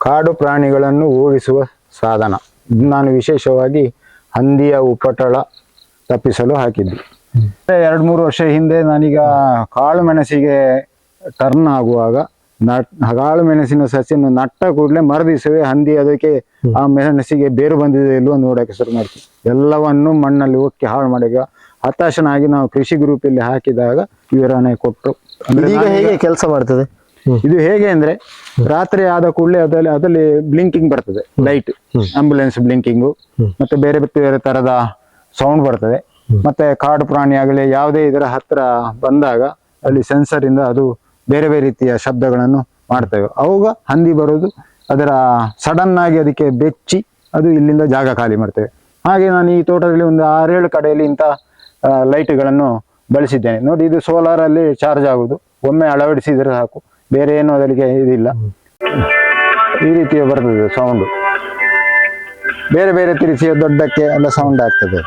ಕಾಡು ಪ್ರಾಣಿಗಳನ್ನು ಓಡಿಸುವ ಸಾಧನ. ನಾನು ವಿಶೇಷವಾಗಿ ಹಂದಿಯ ಉಪಟಳ ತಪ್ಪಿಸಲು ಹಾಕಿದ್ದು. ಎರಡು ಮೂರು ವರ್ಷ ಹಿಂದೆ ನಾನೀಗ ಕಾಳು ಮೆಣಸಿಗೆ ಟರ್ನ್ ಆಗುವಾಗ ನಟ್ ಕಾಳು ಮೆಣಸಿನ ಸಸಿಯನ್ನು ನಟ್ಟ ಕೂಡಲೇ ಮರದಿಸವೇ ಹಂದಿ ಅದಕ್ಕೆ ಆ ಮೆಣಸಿಗೆ ಬೇರು ಬಂದಿದೆ ಇಲ್ವೋ ನೋಡೋಕೆ ಶುರು ಮಾಡ್ತೀವಿ ಎಲ್ಲವನ್ನು ಮಣ್ಣಲ್ಲಿ ಒಕ್ಕಿ ಹಾಳು ಮಾಡಿ ಹತಾಶನಾಗಿ ನಾವು ಕೃಷಿ ಗ್ರೂಪಲ್ಲಿ ಹಾಕಿದಾಗ ವಿವರಣೆ ಕೊಟ್ಟರು ಈಗ ಹೇಗೆ ಕೆಲಸ ಮಾಡ್ತದೆ? ಇದು ಹೇಗೆ ಅಂದ್ರೆ ರಾತ್ರಿ ಆದ ಕೂಡಲೇ ಅದರಲ್ಲಿ ಅದರಲ್ಲಿ ಬ್ಲಿಂಕಿಂಗ್ ಬರ್ತದೆ ಲೈಟ್ ಆಂಬುಲೆನ್ಸ್ ಬ್ಲಿಂಕಿಂಗು ಮತ್ತೆ ಬೇರೆ ಬೇರೆ ತರದ ಸೌಂಡ್ ಬರ್ತದೆ. ಮತ್ತೆ ಕಾಡು ಪ್ರಾಣಿ ಆಗಲಿ ಯಾವುದೇ ಇದರ ಹತ್ರ ಬಂದಾಗ ಅಲ್ಲಿ ಸೆನ್ಸರ್ ಇಂದ ಅದು ಬೇರೆ ಬೇರೆ ರೀತಿಯ ಶಬ್ದಗಳನ್ನು ಮಾಡ್ತೇವೆ ಅವಾಗ ಹಂದಿ ಬರೋದು ಅದರ ಸಡನ್ ಆಗಿ ಅದಕ್ಕೆ ಬೆಚ್ಚಿ ಅದು ಇಲ್ಲಿಂದ ಜಾಗ ಖಾಲಿ ಮಾಡ್ತೇವೆ. ಹಾಗೆ ನಾನು ಈ ತೋಟದಲ್ಲಿ ಒಂದು ಆರೇಳು ಕಡೆಯಲ್ಲಿ ಇಂಥ ಲೈಟ್ಗಳನ್ನು ಬಳಸಿದ್ದೇನೆ. ನೋಡಿ ಇದು ಸೋಲಾರ್ ಅಲ್ಲಿ ಚಾರ್ಜ್ ಆಗುದು. ಒಮ್ಮೆ ಅಳವಡಿಸಿದ್ರೆ ಸಾಕು. ಬೇರೆ ಏನು ಅದಕ್ಕೆ ಇದಿಲ್ಲ. ಈ ರೀತಿಯ ಬರ್ತದೆ ಸೌಂಡು ಬೇರೆ ಬೇರೆ ತಿರುಚಿಯ ದೊಡ್ಡಕ್ಕೆ ಎಲ್ಲ ಸೌಂಡ್ ಆಗ್ತದೆ.